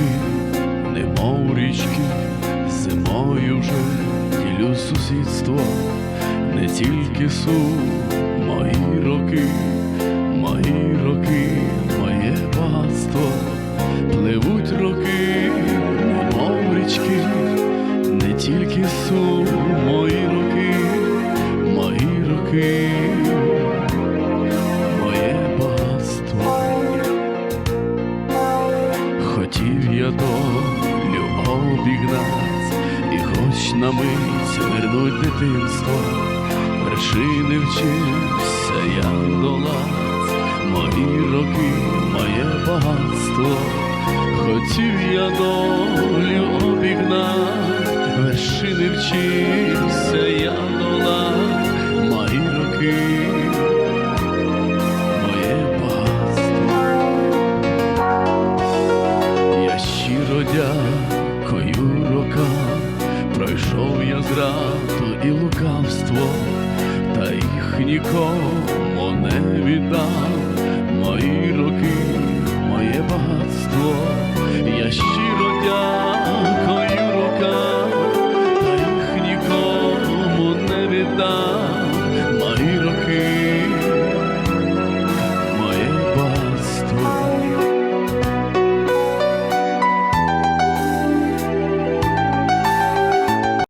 ріки, немов річки, зимою вже ділю сусідство, не тільки су, мої роки, мої роки, моє багатство, пливуть роки, немов річки, не тільки су, мої роки, мої роки. Хотів я долю обігнать, і хоч на мить вернуть дитинство, вершини вчився я долать, мої роки, моє багатство, хотів я долю обігнать, вершини вчився щиро дякую рокам, пройшов я зраду і лукавство, та їх нікому не віддав, мої роки, моє багатство, я щиро дякую рокам, та їх нікому не віддав.